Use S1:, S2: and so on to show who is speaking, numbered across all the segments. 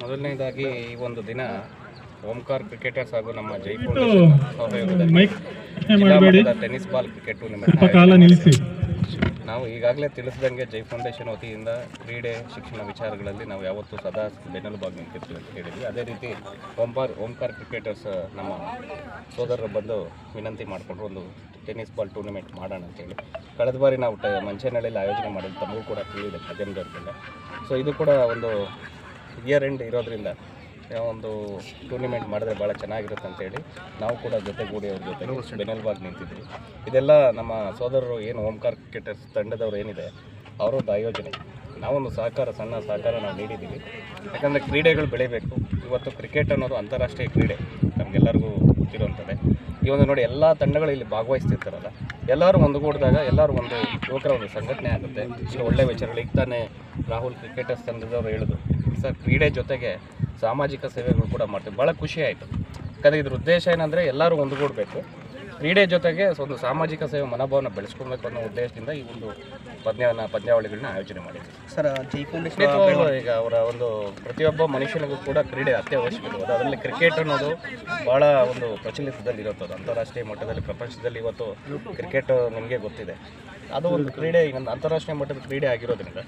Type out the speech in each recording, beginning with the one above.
S1: ಮೊದಲನೇದಾಗಿ ಈ ಒಂದು ದಿನ ಓಂಕಾರ್ ಕ್ರಿಕೆಟರ್ಸ್ ಹಾಗೂ ನಮ್ಮ ಜೈ ಫೌಂಡೇಶನ್ ಸಹಯೋಗದಲ್ಲಿ ಟೆನ್ನಿಸ್ ಬಾಲ್ ಕ್ರಿಕೆಟ್ ಟೂರ್ನಮೆಂಟ್ ನಾವು ಈಗಾಗಲೇ ತಿಳಿಸಿದಂಗೆ ಜೈ ಫೌಂಡೇಶನ್ ವತಿಯಿಂದ ಕ್ರೀಡೆ ಶಿಕ್ಷಣ ವಿಚಾರಗಳಲ್ಲಿ ನಾವು ಯಾವತ್ತೂ ಸದಾ ಬೆನ್ನೆಲುಬಾಗಿ ನಿಂತಿರ್ತೀವಿ ಅಂತ ಹೇಳಿದ್ವಿ. ಅದೇ ರೀತಿ ಓಂಕಾರ್ ಓಂಕಾರ್ ಕ್ರಿಕೆಟರ್ಸ್ ನಮ್ಮ ಸೋದರರು ಬಂದು ವಿನಂತಿ ಮಾಡಿಕೊಂಡ್ರು ಒಂದು ಟೆನಿಸ್ ಬಾಲ್ ಟೂರ್ನಿಮೆಂಟ್ ಮಾಡೋಣ ಅಂತೇಳಿ ಕಳೆದ ಬಾರಿ ನಾವು ಟ ಮಂಚೇನಹಳ್ಳಿಯಲ್ಲಿ ಆಯೋಜನೆ ಮಾಡಿದ್ದು ತಮಗೂ ಕೂಡ ತಿಳಿದಿದೆ ಮಧ್ಯಮದವ್ರಿಗೆಲ್ಲ ಸೊ ಇದು ಕೂಡ ಒಂದು ಇಯರ್ ಎಂಡ್ ಇರೋದ್ರಿಂದ ಒಂದು ಟೂರ್ನಿಮೆಂಟ್ ಮಾಡಿದ್ರೆ ಭಾಳ ಚೆನ್ನಾಗಿರುತ್ತೆ ಅಂತೇಳಿ ನಾವು ಕೂಡ ಜೊತೆಗೂಡಿ ಅವ್ರ ಜೊತೆ ಬೆನ್ನೆಲುಬಾಗಿ ನಿಂತಿದ್ವಿ. ಇದೆಲ್ಲ ನಮ್ಮ ಸೋದರರು ಏನು ಹೋಮ್ ಕ್ರಿಕೆಟರ್ಸ್ ತಂಡದವ್ರು ಏನಿದೆ ಅವರದ್ದು ಆಯೋಜನೆ. ನಾವೊಂದು ಸಹಕಾರ ಸಣ್ಣ ಸಹಕಾರ ನಾವು ನೀಡಿದ್ದೀವಿ. ಯಾಕಂದರೆ ಕ್ರೀಡೆಗಳು ಬೆಳಿಬೇಕು. ಇವತ್ತು ಕ್ರಿಕೆಟ್ ಅನ್ನೋದು ಅಂತಾರಾಷ್ಟ್ರೀಯ ಕ್ರೀಡೆ ನಮಗೆಲ್ಲರಿಗೂ ಗೊತ್ತಿರುವಂಥದ್ದೇ. ಈ ಒಂದು ನೋಡಿ ಎಲ್ಲ ತಂಡಗಳು ಇಲ್ಲಿ ಭಾಗವಹಿಸ್ತಿರ್ತಾರಲ್ಲ ಎಲ್ಲರೂ ಒಂದುಗೂಡಿದಾಗ ಎಲ್ಲರೂ ಒಂದು ಯುವಕರ ಒಂದು ಸಂಘಟನೆ ಆಗುತ್ತೆ. ಒಳ್ಳೆಯ ಒಳ್ಳೆ ವಿಚಾರಗಳು ಈಗ ತಾನೇ ರಾಹುಲ್ ಕ್ರಿಕೆಟರ್ಸ್ ತಂಡದವರು ಹೇಳಿದ್ರು. ಸರ್ ಕ್ರೀಡೆ ಜೊತೆಗೆ ಸಾಮಾಜಿಕ ಸೇವೆಗಳು ಕೂಡ ಮಾಡ್ತೀವಿ. ಭಾಳ ಖುಷಿ ಆಯಿತು. ಯಾಕಂದರೆ ಇದ್ರ ಉದ್ದೇಶ ಏನಂದರೆ ಎಲ್ಲರೂ ಒಂದುಗೂಡಬೇಕು. ಕ್ರೀಡೆ ಜೊತೆಗೆ ಒಂದು ಸಾಮಾಜಿಕ ಸೇವೆ ಮನೋಭಾವನ ಬೆಳೆಸ್ಕೊಳ್ಬೇಕು ಅನ್ನೋ ಉದ್ದೇಶದಿಂದ ಈ ಒಂದು ಪಂದ್ಯವನ್ನ ಪದ್ಯಾವಳಿಗಳನ್ನ ಆಯೋಜನೆ ಮಾಡಿದ್ವಿ.
S2: ಸರ್
S1: ಈಗ ಅವರ ಒಂದು ಪ್ರತಿಯೊಬ್ಬ ಮನುಷ್ಯನಿಗೂ ಕೂಡ ಕ್ರೀಡೆ ಅತ್ಯವಶ್ಯಕವಾದ ಅದರಲ್ಲಿ ಕ್ರಿಕೆಟ್ ಅನ್ನೋದು ಭಾಳ ಒಂದು ಪ್ರಚಲಿತದಲ್ಲಿ ಇರುತ್ತದೆ ಅಂತಾರಾಷ್ಟ್ರೀಯ ಮಟ್ಟದಲ್ಲಿ ಪ್ರಪಂಚದಲ್ಲಿ ಇವತ್ತು ಕ್ರಿಕೆಟ್ ನಿಮಗೆ ಗೊತ್ತಿದೆ. ಅದು ಒಂದು ಕ್ರೀಡೆ ಈಗ ಅಂತಾರಾಷ್ಟ್ರೀಯ ಮಟ್ಟದ ಕ್ರೀಡೆ ಆಗಿರೋದ್ರಿಂದ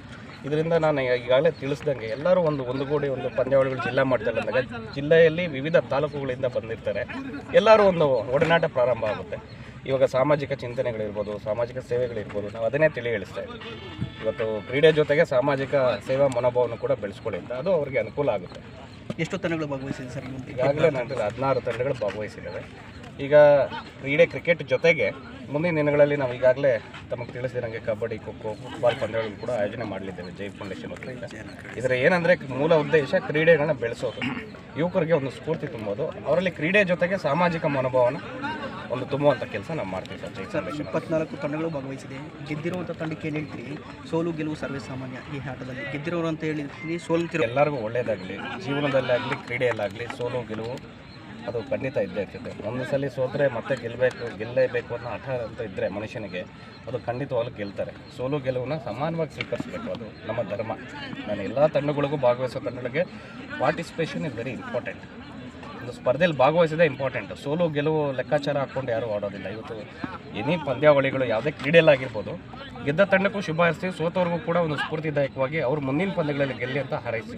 S1: ಇದರಿಂದ ನಾನು ಈಗಾಗಲೇ ತಿಳಿಸ್ದಂಗೆ ಎಲ್ಲರೂ ಒಂದು ಒಂದುಗೂಡಿ ಒಂದು ಪಂದ್ಯಾವಳಿಗಳು ಜಿಲ್ಲಾ ಮಟ್ಟದಲ್ಲಿ ಅಂದಾಗ ಜಿಲ್ಲೆಯಲ್ಲಿ ವಿವಿಧ ತಾಲೂಕುಗಳಿಂದ ಬಂದಿರ್ತಾರೆ. ಎಲ್ಲರೂ ಒಂದು ಒಡನಾಟ ಪ್ರಾರಂಭ ಆಗುತ್ತೆ. ಇವಾಗ ಸಾಮಾಜಿಕ ಚಿಂತನೆಗಳಿರ್ಬೋದು ಸಾಮಾಜಿಕ ಸೇವೆಗಳಿರ್ಬೋದು ನಾವು ಅದನ್ನೇ ತಿಳಿ ಹೇಳಿಸ್ತಾ ಇದ್ದೀವಿ. ಇವತ್ತು ಕ್ರೀಡೆ ಜೊತೆಗೆ ಸಾಮಾಜಿಕ ಸೇವಾ ಮನೋಭಾವವನ್ನು ಕೂಡ ಬೆಳೆಸ್ಕೊಳ್ಳಿ ಅಂತ ಅದು ಅವರಿಗೆ ಅನುಕೂಲ ಆಗುತ್ತೆ.
S2: ಎಷ್ಟು ತಂಡಗಳು ಭಾಗವಹಿಸಿದೆ ಸರ್
S1: ಈಗಾಗಲೇ ನಾನು ಹದಿನಾರು ತಂಡಗಳು ಭಾಗವಹಿಸಿದ್ದಾವೆ. ಈಗ ಕ್ರೀಡೆ ಕ್ರಿಕೆಟ್ ಜೊತೆಗೆ ಮುಂದಿನ ದಿನಗಳಲ್ಲಿ ನಾವು ಈಗಾಗಲೇ ತಮಗೆ ತಿಳಿಸಿದಂಗೆ ಕಬಡ್ಡಿ ಖೋ ಖೋ ಫುಟ್ಬಾಲ್ ಪಂದ್ಯಗಳನ್ನು ಕೂಡ ಆಯೋಜನೆ ಮಾಡಲಿದ್ದೇವೆ ಜೈ ಫೌಂಡೇಶನ್ ವತಿಯಿಂದ. ಇದರ ಏನಂದರೆ ಮೂಲ ಉದ್ದೇಶ ಕ್ರೀಡೆಗಳನ್ನ ಬೆಳೆಸೋದು. ಯುವಕರಿಗೆ ಒಂದು ಸ್ಫೂರ್ತಿ ತುಂಬೋದು. ಅವರಲ್ಲಿ ಕ್ರೀಡೆ ಜೊತೆಗೆ ಸಾಮಾಜಿಕ ಮನೋಭಾವನ ಒಂದು ತುಂಬುವಂಥ ಕೆಲಸ ನಾವು ಮಾಡ್ತೀವಿ ಸರ್ ಜೈ ಫೌಂಡೇಶನ್
S2: ಇಪ್ಪತ್ನಾಲ್ಕು ತಂಡಗಳು ಭಾಗವಹಿಸಿದೆ. ಗೆದ್ದಿರುವಂಥ ತಂಡಕ್ಕೆ ಏನು ಹೇಳ್ತೀರಿ? ಸೋಲು ಗೆಲುವು ಸರ್ವೇ ಸಾಮಾನ್ಯ ಈ ಆಟದಲ್ಲಿ ಗೆದ್ದಿರೋರು ಅಂತ ಹೇಳಿರ್ತೀರಿ ಸೋಲ್ತಿರೋ
S1: ಎಲ್ಲರಿಗೂ ಒಳ್ಳೆಯದಾಗಲಿ ಜೀವನದಲ್ಲಾಗಲಿ ಕ್ರೀಡೆಯಲ್ಲಾಗಲಿ ಸೋಲು ಗೆಲುವು ಅದು ಖಂಡಿತ ಇದ್ದೇ ಇರ್ತದೆ ಒಂದು ಸಲ ಸೋತ್ರೆ ಮತ್ತೆ ಗೆಲ್ಲಬೇಕು ಗೆಲ್ಲಲೇಬೇಕು ಅನ್ನೋ ಹಠ ಅಂತ ಇದ್ದರೆ ಮನುಷ್ಯನಿಗೆ ಅದು ಖಂಡಿತವಾಗ್ಲೂ ಗೆಲ್ತಾರೆ. ಸೋಲು ಗೆಲುವನ್ನ ಸಮಾನವಾಗಿ ಸ್ವೀಕರಿಸಬೇಕು. ಅದು ನಮ್ಮ ಧರ್ಮ. ನಾನು ಎಲ್ಲ ತಂಡಗಳಿಗೂ ಭಾಗವಹಿಸೋ ತಂಡಗಳಿಗೆ ಪಾರ್ಟಿಸಿಪೇಷನ್ ಇಸ್ ವೆರಿ ಇಂಪಾರ್ಟೆಂಟ್ ಒಂದು ಸ್ಪರ್ಧೆಯಲ್ಲಿ ಭಾಗವಹಿಸೋದೇ ಇಂಪಾರ್ಟೆಂಟ್ ಸೋಲು ಗೆಲುವು ಲೆಕ್ಕಾಚಾರ ಹಾಕ್ಕೊಂಡು ಯಾರೂ ಆಡೋದಿಲ್ಲ. ಇವತ್ತು ಎನಿ ಪಂದ್ಯಾವಳಿಗಳು ಯಾವುದೇ ಕ್ರೀಡೆಯಲ್ಲಾಗಿರ್ಬೋದು, ಗೆದ್ದ ತಂಡಕ್ಕೂ ಶುಭ ಹಾರೈಸ್ತೀವಿ ಸೋತವ್ರಿಗೂ ಕೂಡ ಒಂದು ಸ್ಫೂರ್ತಿದಾಯಕವಾಗಿ ಅವ್ರು ಮುಂದಿನ ಪಂದ್ಯಗಳಲ್ಲಿ ಗೆಲ್ಲಿ ಅಂತ ಹಾರೈಸ್ತೀವಿ